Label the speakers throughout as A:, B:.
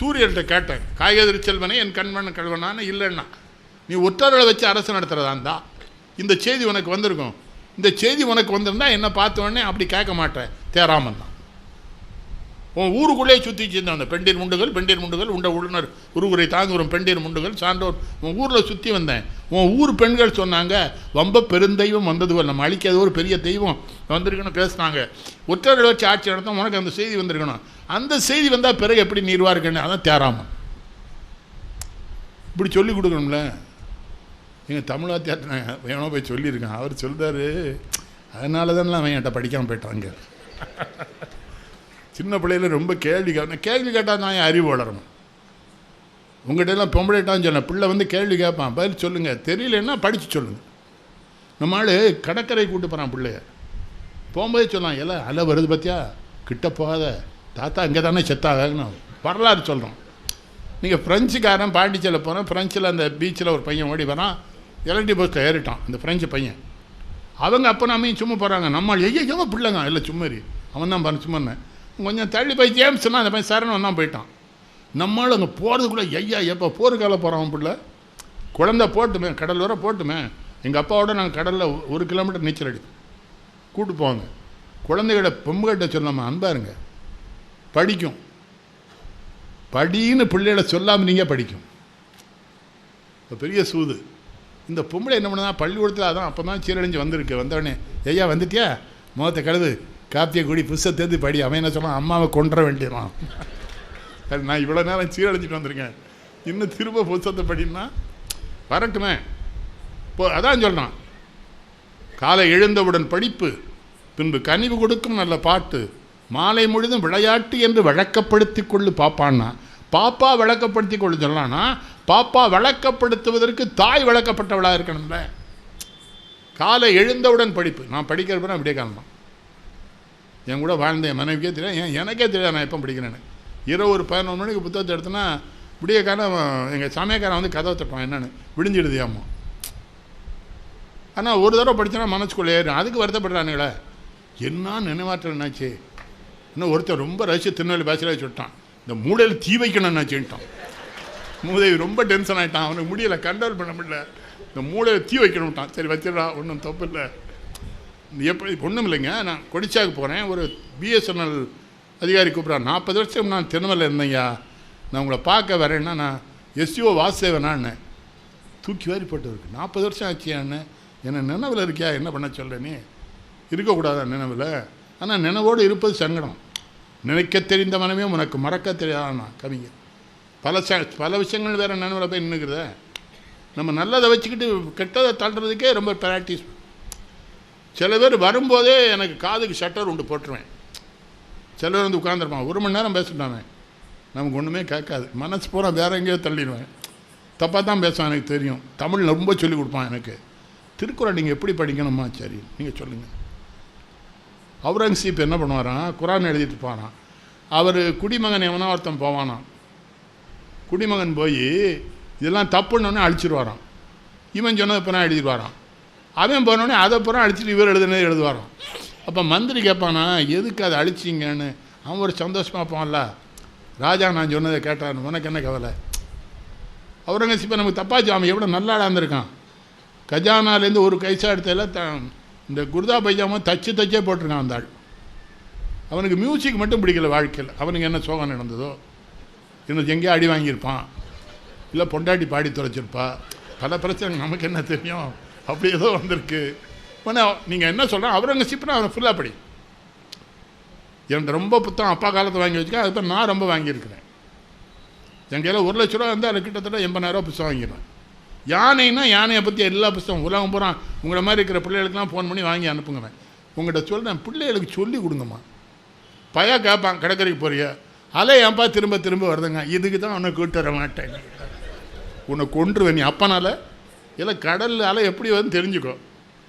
A: சூரியன்கிட்ட கேட்டேன் காய்கறி செல்வனே என் கண்மண் கழுவனான்னு இல்லைன்னா நீ ஒற்றர்களை வச்சு அரசு நடத்துகிறதா இந்த செய்தி உனக்கு வந்திருக்கும். இந்த செய்தி உனக்கு வந்திருந்தா என்ன பார்த்த உடனே அப்படி கேட்க மாட்டேன். தேராமன் தான். உன் ஊருக்குள்ளே சுற்றி சேர்ந்த அந்த பெண்டீர் முண்டுகள் பெண்டீர் முண்டுகள் உண்ட உள்ளனர் உருகுரை தாங்குறும் பெண்டீர் முண்டுகள் சான்றோர் உன் ஊரில் சுற்றி வந்தேன். உன் ஊர் பெண்கள் சொன்னாங்க வம்ப பெருந்தெய்வம் வந்தது நம்ம அழிக்காத ஒரு பெரிய தெய்வம் வந்திருக்குன்னு பேசுனாங்க. ஒற்றர்களை வச்சு ஆட்சி நடத்தும் உனக்கு அந்த செய்தி வந்திருக்கணும். அந்த செய்தி வந்தால் பிறகு எப்படி நீர்வாக இருக்குன்னு அதான் தேராமன் இப்படி சொல்லி கொடுக்கணும்ல? எங்கள் தமிழா தமிழாத்தியாட்ட வேணோ போய் சொல்லியிருக்கேன். அவர் சொல்கிறாரு அதனால தானே அவன் என்கிட்ட படிக்காமல் போயிட்டாங்க. சின்ன பிள்ளையில ரொம்ப கேள்வி கேட்க கேள்வி கேட்டால் தான் என் அறிவு வளரணும்? உங்கள்கிட்டலாம் பொம்பளைட்டான்னு சொன்னேன் பிள்ளை வந்து கேள்வி கேட்பான். பதில் சொல்லுங்கள் தெரியலன்னா படித்து சொல்லுங்கள் நம்ம ஆள் கடற்கரை கூட்டு போகிறான் பிள்ளைய. போகும்போதே சொன்னான் எல்லாம் அலை வருது பார்த்தியா கிட்ட போகாத. தாத்தா இங்கே தானே செத்தாகணும் வரலாறு சொல்கிறோம் நீங்கள் ஃப்ரெஞ்சுக்காரன் பாண்டிச்சேரியில் போகிறோம் ஃப்ரெஞ்சில் அந்த பீச்சில் ஒரு பையன் ஓடி வரான் எலக்ட்ரிக் பஸ்ஸில் ஏறிட்டான் அந்த ஃப்ரெஞ்சு பையன். அவங்க அப்போ நம்ம சும்மா போகிறாங்க நம்ம ஐயோ பிள்ளைங்க இல்லை சும்மாரி அவன் தான் பண்ண சும்மா கொஞ்சம் தள்ளி போய் ஜேம்ஸ்னால் அந்த பையன் சரணம் தான் போயிட்டான். நம்மளும் அங்கே போகிறதுக்குள்ளே ஐயா எப்போ போருக்கால போகிறான் பிள்ளை? குழந்த போட்டுமே கடல் வர போட்டுமே. எங்கள் அப்பாவோட நாங்கள் கடலில் ஒரு கிலோமீட்டர் நீச்சல் அடி கூட்டு போவாங்க. குழந்தைகள பொம்புகிட்ட சொல்லாமல் அன்பாருங்க. படிக்கும். படின்னு பிள்ளைகளை சொல்லாமல் நீங்கள் படிக்கும். இப்போ பெரிய சூது. இந்த பொம்பளை என்ன பண்ணுதா பள்ளிக்கூடத்தில் அதான் அப்போ தான் சீரழிஞ்சு வந்திருக்கு. வந்தவொடனே ஐயா வந்துட்டியா? முகத்தை கழுது காப்பியை குடி புதுசை தேர்ந்து படி. அவன் என்ன சொன்னான் அம்மாவை கொண்டுற வேண்டியதான் சரி, நான் இவ்வளோ நேரம் சீரழிஞ்சிட்டு வந்திருக்கேன். இன்னும் திரும்ப புதுசத்தை படின்னா வரட்டுமே. இப்போ அதான் சொல்கிறான் காலை எழுந்தவுடன் படிப்பு பின்பு கனிவு கொடுக்கும் நல்ல பாட்டு. மாலை முழுதும் விளையாட்டு என்று வழக்கப்படுத்தி கொள்ளு பாப்பான்னா பாப்பா வழக்கப்படுத்தி கொள்ளு சொல்லலாம்னா பாப்பா வழக்கப்படுத்துவதற்கு தாய் வழக்கப்பட்டவளாக இருக்கணும்ல. காலை எழுந்தவுடன் படிப்பு. நான் படிக்கிறப்ப அப்படியே காரணம் என் கூட வாழ்ந்த என் மனைவிக்கே தெரியாது. ஏன் எனக்கே தெரியாது நான் எப்போ படிக்கிறேன்னு. இரவு ஒரு பதினொன்று மணிக்கு புத்தகத்தை எடுத்தேன்னா விடிய காலம் எங்கள் சமயக்காரன் வந்து கதவை தட்டுவான் என்னன்னு. விடிஞ்சிடுது அம்மா ஆனால் ஒரு தடவை படித்தோன்னா மனசுக்குள்ளே ஏறும் அதுக்கு வருத்தப்படுறானுங்களே. என்ன நினைவாற்றல் என்னாச்சு? இன்னும் ஒருத்தர் ரொம்ப ரசித்து திருநெல்வேலி பேசுகிறே சொல்லிட்டான் இந்த மூடையில் தீ வைக்கணும்னாச்சுட்டான் மூதேவி ரொம்ப டென்ஷன் ஆகிட்டான் அவனுக்கு முடியல கண்ட்ரோல் பண்ண முடியல. இந்த மூளையில் தீ வைக்கணும்ட்டான் சரி வச்சிடா ஒன்றும் தப்பு இல்லை. எப்படி ஒன்றும் இல்லைங்க நான் கொடிச்சாக்கு போகிறேன் ஒரு பிஎஸ்என்எல் அதிகாரி கூப்பிட்றான் நாற்பது வருஷம் நான் திருநெல்வேலியில் இருந்தேன்யா. நான் உங்களை பார்க்க வரேன்னா நான் எஸ்யூஓ வாசேவனான்னு தூக்கி வாரி போட்டவருக்கு நாற்பது வருஷம் ஆச்சியான்னு என்ன நினைவில் இருக்கியா? என்ன பண்ண சொல்ல நீ? இருக்கக்கூடாதா நினைவில்? ஆனால் நினைவோடு இருப்பது சங்கடம். நினைக்க தெரிந்த மனமே உனக்கு மறக்க தெரியாதானா கவிஞர். பல ச பல விஷயங்கள் வேறு நினைவில் போய் நின்றுக்கிறத நம்ம நல்லதை வச்சுக்கிட்டு கெட்டதை தள்ளுறதுக்கே ரொம்ப ப்ராக்டிஸ் சில பேர் வரும்போதே எனக்கு காதுக்கு ஷட்டர் உண்டு போட்டுருவேன். சில பேர் வந்து உட்காந்துருப்பான் ஒரு மணி நேரம் பேசிட்டானே. நமக்கு ஒன்றுமே கேட்காது. மனசு பூரா வேற எங்கேயோ தள்ளிடுவேன். தப்பாக தான் பேசுவான் எனக்கு தெரியும். தமிழ் ரொம்ப சொல்லிக் கொடுப்பான் எனக்கு. திருக்குறள் நீங்கள் எப்படி படிக்கணுமா? சரி நீங்கள் சொல்லுங்கள் அவுரங்கசீப் என்ன பண்ணுவாராம் குரான் எழுதிட்டு போகிறான் அவர் குடிமகன் எவனா ஒருத்தன் போவானாம் குடிமகன் போய் இதெல்லாம் தப்புன்னொன்னே அழிச்சிருவாராம். இவன் சொன்னதை பூரா எழுதிடுவாராம். அவன் போனோடனே அதை அப்புறம் அழிச்சிட்டு இவர் எழுதுனே எழுதுவாராம். அப்போ மந்திரி கேட்பானா எதுக்கு அதை அழிச்சிங்கன்னு? அவன் ஒரு சந்தோஷமாக போவான்ல. ராஜா நான் சொன்னதை கேட்டான் உனக்கு என்ன கவலை? அவுரங்கசீப்பை நமக்கு தப்பாச்சு அவன் எவ்வளோ நல்லா இருந்திருக்கான். கஜானாலேருந்து ஒரு கைசா எடுத்ததில் த இந்த குர்தா பைஜாமா தச்சு தச்சே போட்டிருக்கான் அந்த ஆள். அவனுக்கு மியூசிக் மட்டும் பிடிக்கல வாழ்க்கையில். அவனுக்கு என்ன சோகம் நடந்ததோ? இன்னும் எங்கேயோ அடி வாங்கியிருப்பான். இல்லை பொண்டாட்டி பாடி தொலைச்சிருப்பா பல பிரச்சனை நமக்கு என்ன தெரியும்? அப்படி ஏதோ வந்திருக்கு. ஆனால் நீங்கள் என்ன சொல்கிறேன் அவுரங்கசீப்னா அவனை ஃபுல்லாக படி. எனக்கு ரொம்ப புத்தகம் அப்பா காலத்தை வாங்கி வச்சுக்க அதுதான் நான் ரொம்ப வாங்கியிருக்கிறேன். என் கையில் ஒரு லட்ச ரூபா இருந்தால் அது கிட்டத்தட்ட எண்பதாயிரரூவா புத்தகம் வாங்கிடுவேன். யானைன்னா யானையை பற்றி எல்லா புத்தகம் உலகம் பூரா உங்களை மாதிரி இருக்கிற பிள்ளைகளுக்கெல்லாம் ஃபோன் பண்ணி வாங்கி அனுப்புங்க உங்கள்கிட்ட சொல்கிறேன் பிள்ளைகளுக்கு சொல்லி கொடுங்கம்மா. பையா கேட்பான் கடற்கரைக்கு போறிய? அலை ஏன்பா திரும்ப திரும்ப வருதுங்க? இதுக்கு தான் உன்னை கூட்டு வர மாட்டேன். உன்னை கொன்றுவேன் நீ. அப்பனால இல்லை கடல் அலை எப்படி வந்து தெரிஞ்சுக்கோ.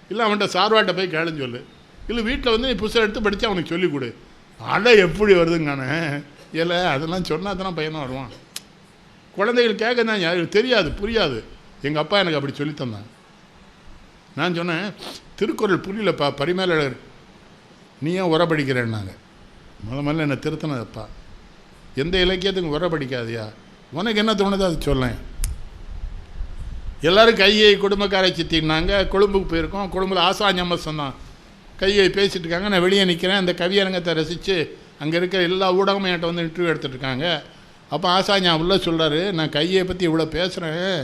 A: இல்லை அவன்கிட்ட சார்வாட்டை போய் கேளுன்னு சொல்லு. இல்லை வீட்டில் வந்து நீ புதுசாக எடுத்து படித்து அவனுக்கு சொல்லிக் கொடு. அலை எப்படி வருதுங்கானே இல்லை அதெல்லாம் சொன்னால் தானே பையனாக வருவான். குழந்தைகள் கேட்க தான் தெரியாது புரியாது. எங்கள் அப்பா எனக்கு அப்படி சொல்லி நான் சொன்னேன் திருக்குறள் புரியலப்பா பரிமேலழகர் நீ ஏன் உரப்படிக்கிறேன்னாங்க முத முதல்ல என்னை திருத்தினதப்பா. எந்த இலக்கியத்துக்கும் உர படிக்காதியா. உனக்கு என்ன தோணுதோ அது சொல்லேன். எல்லாரும் கையை குடும்பக்காரை சித்தினாங்க. கொழும்புக்கு போயிருக்கோம். கொழும்புல ஆசா ஞம்பசம் தான் கையை பேசிகிட்டு இருக்காங்க. நான் வெளியே நிற்கிறேன் அந்த கவியரங்கத்தை ரசித்து அங்கே இருக்கிற எல்லா ஊடகமும் என்கிட்ட வந்து இன்டர்வியூ எடுத்துகிட்டு இருக்காங்க. அப்போ ஆசா ஞா உள்ள சொல்கிறாரு நான் கையை பற்றி இவ்வளோ பேசுகிறேன்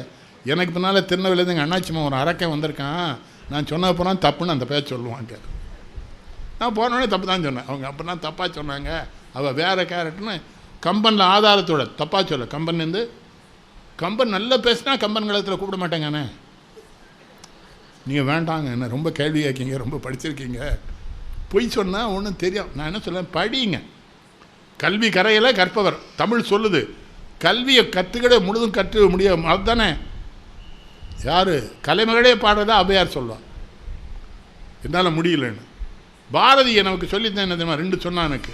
A: எனக்கு பின்னால் திருநெல்வேலிருந்து எங்கள் அண்ணாச்சிமா ஒரு அரக்கன் வந்திருக்கான். நான் சொன்ன போனால் தப்புன்னு அந்த பேர் சொல்லுவாங்க நான் போனோடனே தப்பு தான் சொன்னேன். அவங்க அப்போ தான் தப்பாக சொன்னாங்க. அவள் வேறு கேரக்டர்னு கம்பனில் ஆதாரத்தோட தப்பாக சொல்ல. கம்பன்லேருந்து கம்பன் நல்லா பேசினா கம்பன் காலத்தில் கூப்பிட மாட்டேங்கண்ணே நீங்கள் வேண்டாங்க. என்ன ரொம்ப கேள்வி கேட்கீங்க. ரொம்ப படிச்சிருக்கீங்க. பொய் சொன்னால் ஒன்றும் தெரியும் நான் என்ன சொல்லுவேன் படிங்க. கல்வி கரையில் கற்பவர். தமிழ் சொல்லுது. கல்வியை கற்றுக்கிட முழுதும் கற்று முடியும் அதுதானே? யார்? கலைமகளே பாடுறதா அவையார் சொல்லுவான். என்னால் முடியலன்னு. பாரதி எனக்கு சொல்லித்தான் என்ன தெரியுமா? ரெண்டு சொன்னான் எனக்கு.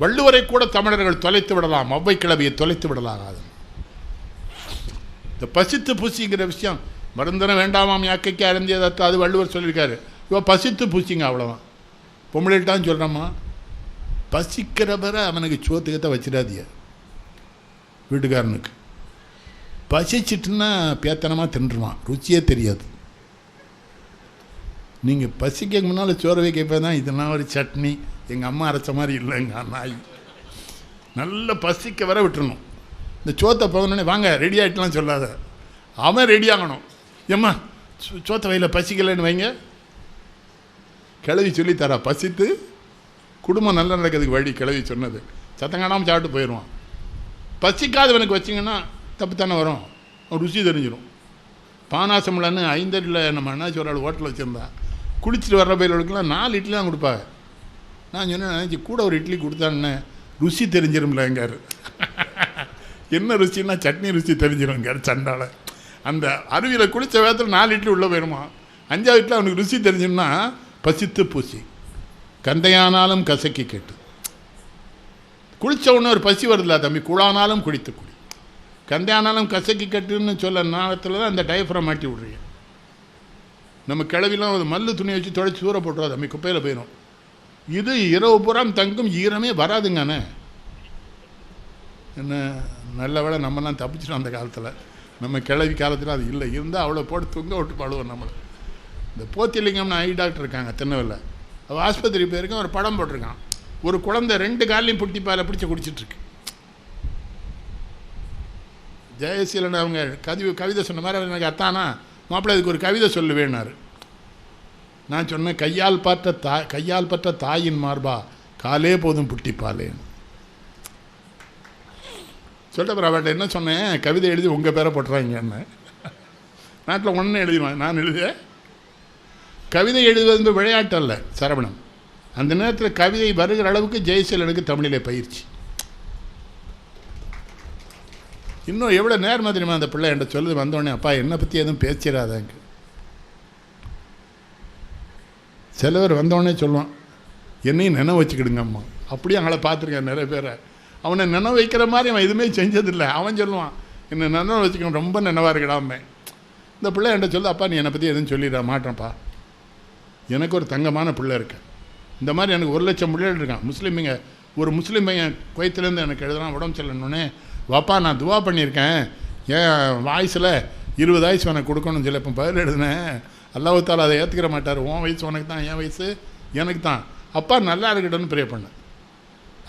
A: வள்ளுவரை கூட தமிழர்கள் தொலைத்து விடலாம் ஒவ்வை கிளவியை தொலைத்து விடலாம் அது இந்த பசித்து பூசிங்கிற விஷயம் மருந்தன வேண்டாமாம் யாக்கைக்கு அருந்தியதற்கு அது வள்ளுவர் சொல்லியிருக்காரு. இவ பசித்து பூசிங்க அவ்வளோதான் பொம்பளைட்டான்னு சொல்கிறோமா பசிக்கிறவரை அவனுக்கு சோத்துக்கத்தை வச்சிடாதிய வீட்டுக்காரனுக்கு. பசிச்சிட்டுன்னா பேத்தனமாக தின்றுவான் ருச்சியே தெரியாது. நீங்கள் பசிக்க முன்னால் சோறு வைக்கப்போ தான் இதெல்லாம் ஒரு சட்னி. எங்கள் அம்மா அரைச்ச மாதிரி இல்லைங்க நாய். நல்ல பசிக்க வர விட்டுருணும் இந்த சோத்தை போகணுன்னே வாங்க ரெடி ஆகிட்டுலாம் சொல்லாத. அவன் ரெடி ஆகணும். ஏம்மா சோ- சோத்தை வயலில் பசிக்கலைன்னு வைங்க. கிளவி சொல்லித்தரா பசித்து குடும்பம் நல்லா நடக்கிறதுக்கு வழி கிளவி சொன்னது. சத்தம் காணாமல் சாப்பிட்டு போயிடுவான். பசிக்காதவனுக்கு வச்சிங்கன்னா தப்பு தானே வரும் ருசி தெரிஞ்சிடும் பானாசம்லான்னு ஐந்தடியில் நம்ம அண்ணாச்சி ஒரு ஆள் ஹோட்டல் வச்சுருந்தா குளிச்சுட்டு வர்ற பயிர்களுக்கெல்லாம் நாலு இட்லி தான் கொடுப்பாங்க. நான் சொன்னேன் நினச்சி கூட ஒரு இட்லி கொடுத்தான்னு ருசி தெரிஞ்சிரும்லங்காரு என்ன ருசின்னா சட்னி ருசி தெரிஞ்சிரும்ங்காரு சண்டால. அந்த அருவியில் குளித்த வேகத்தில் நாலு இட்லி உள்ளே போயிடுமா அஞ்சாவது இட்லி அவனுக்கு ருசி தெரிஞ்சுன்னா பசித்து பூசி. கந்தையானாலும் கசக்கி கேட்டு. குளித்த உடனே ஒரு பசி வருதுல தம்பி குழானாலும் குடித்து குடி. கந்தையானாலும் கசக்கி கட்டுன்னு சொல்ல நேரத்தில் தான் அந்த டயஃப்ரம் மாட்டி விட்றீங்க. நம்ம கிளவிலாம் ஒரு மல்லு துணியை வச்சு துடைச்சி தூர போட்டுருவா தம்பி குப்பையில் போயிடும் இது இரவு புறம் தங்கும் ஈரமே வராதுங்கண்ணே. என்ன நல்ல வேலை நம்மலாம் தப்பிச்சிட்டோம் அந்த காலத்தில். நம்ம கிளவி காலத்தில் அது இல்லை. இருந்தால் அவ்வளோ போட்டு தூங்க விட்டு பாடுவோம் நம்மளை. இந்த போத்திலிங்கம்னு ஐ டாக்டர் இருக்காங்க திருநெல்வேலியில் அவள் ஆஸ்பத்திரி போயிருக்கேன் ஒரு படம் போட்டிருக்கான். ஒரு குழந்தை ரெண்டு காலையும் புட்டி பிடிச்சி குடிச்சிட்ருக்கு ஜெயசீலன் அவங்க கவி கவிதை சொன்ன மாதிரி அவர் எனக்கு அத்தானா? மாப்பிள்ளை இதுக்கு ஒரு கவிதை சொல்லுவேன்னாரு. நான் சொன்னேன் கையால் பற்ற தா கையால் பற்ற தாயின் மார்பா காலே போதும் புட்டிப்பாலே சொல்லிட்டு அப்புறம் அவர்கிட்ட என்ன சொன்னேன்? கவிதை எழுதி உங்கள் பேரை போட்டுறாங்கன்னு. நாட்டில் ஒன்று எழுதிடுவேன். நான் எழுத. கவிதை எழுதுவது வந்து விளையாட்டு அல்ல சரவணம் அந்த நேரத்தில் கவிதை வருகிற அளவுக்கு ஜெயசீலனுக்கு தமிழிலே பயிற்சி. இன்னும் எவ்வளோ நேரம் தெரியுமா அந்த பிள்ளை என்கிட்ட சொல்லுது? வந்தோடனே அப்பா என்னை பற்றி எதுவும் பேசிடாதாங்க சிலவர் வந்தோடனே சொல்லுவான் என்னையும் நினைவு வச்சுக்கிடுங்க அம்மா அப்படியே அவங்கள பார்த்துருக்கேன் நிறைய பேரை. அவனை நினைவு வைக்கிற மாதிரி அவன் எதுவுமே செஞ்சதில்லை. அவன் சொல்லுவான் என்னை நினைவு வச்சுக்கணும் ரொம்ப நினைவாக இருக்கடாமே. இந்த பிள்ளை என்கிட்ட சொல்லு அப்பா நீ என்னை பற்றி எதுவும் சொல்லிட மாட்டேன்ப்பா. எனக்கு ஒரு தங்கமான பிள்ளை இருக்கு. இந்த மாதிரி எனக்கு ஒரு லட்சம் பிள்ளைகள் இருக்கான் முஸ்லீமுங்க ஒரு முஸ்லீம் பையன் குவைத்துலேருந்து எனக்கு எழுதுனா உடம்பு சொல்லணுன்னே வாப்பா நான் துவா பண்ணியிருக்கேன். என் வாய்ஸில் இருபது வயசு உனக்கு கொடுக்கணும்னு சொல்லி இப்போ பதில் எழுதினேன். அல்லாஹால அதை ஏற்றுக்கிற மாட்டார். உன் வயசு உனக்கு தான் என் வயசு எனக்கு தான். அப்பா நல்லா இருக்கட்டும்னு ப்ரே பண்ணேன்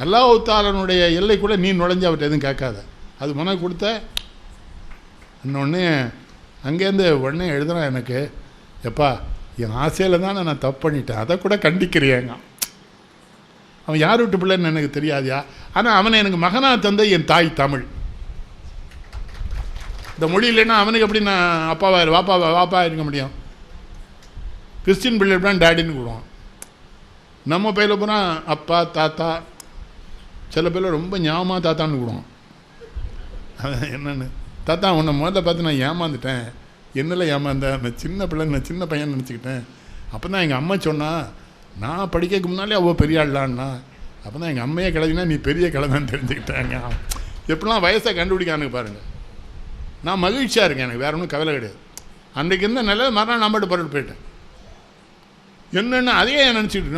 A: அல்லாஹாலனுடைய எல்லைக்குள்ளே நீ நுழைஞ்சு அவர்கிட்ட எதுவும் கேட்காத. அது உனக்கு கொடுத்த. இன்னொன்று அங்கேருந்து உடனே எழுதுறான் எனக்கு. எப்பா என் ஆசையில் தான் நான் தப்பு பண்ணிட்டேன். அதை கூட கண்டிக்கிறியேங்க அவன் யார் விட்டு பிள்ளைன்னு எனக்கு தெரியாதியா? ஆனால் அவனை எனக்கு மகனா தந்த என் தாய் தமிழ். இந்த மொழி இல்லைன்னா அவனுக்கு எப்படி நான் அப்பாவா வாப்பா வாப்பா இருக்க முடியும்? கிறிஸ்டின் பிள்ளை தான் டேடின்னு கூடுவான் நம்ம பையில பூரா அப்பா தாத்தா சில பேர் ரொம்ப ஞாபகமாக தாத்தான்னு கூடுவான் அவன் என்னன்னு. தாத்தா உன்னை முதல்ல பார்த்து நான் ஏமாந்துட்டேன். என்னில் ஏமாந்தேன் நான் சின்ன பிள்ளை நான் சின்ன பையன் நினச்சிக்கிட்டேன். அப்போ தான் எங்கள் அம்மா சொன்னால் நான் படிக்கிறதுக்கு முன்னாலே அவ்வளோ பெரிய ஆள்லான்னா அப்போ தான் எங்கள் அம்மையை கிளவினா நீ பெரிய கிழமைன்னு தெரிஞ்சுக்கிட்டாங்க. எப்படிலாம் வயசை கண்டுபிடிக்கானுங்க பாருங்கள் நான் மகிழ்ச்சியாக இருக்கேன் எனக்கு வேற ஒன்றும் கவலை கிடையாது. அன்றைக்கு இருந்த நிலை மறுநாள் நம்பிட்டு போட்டு போயிட்டேன். என்னென்ன அதையே நினச்சிக்கிட்டு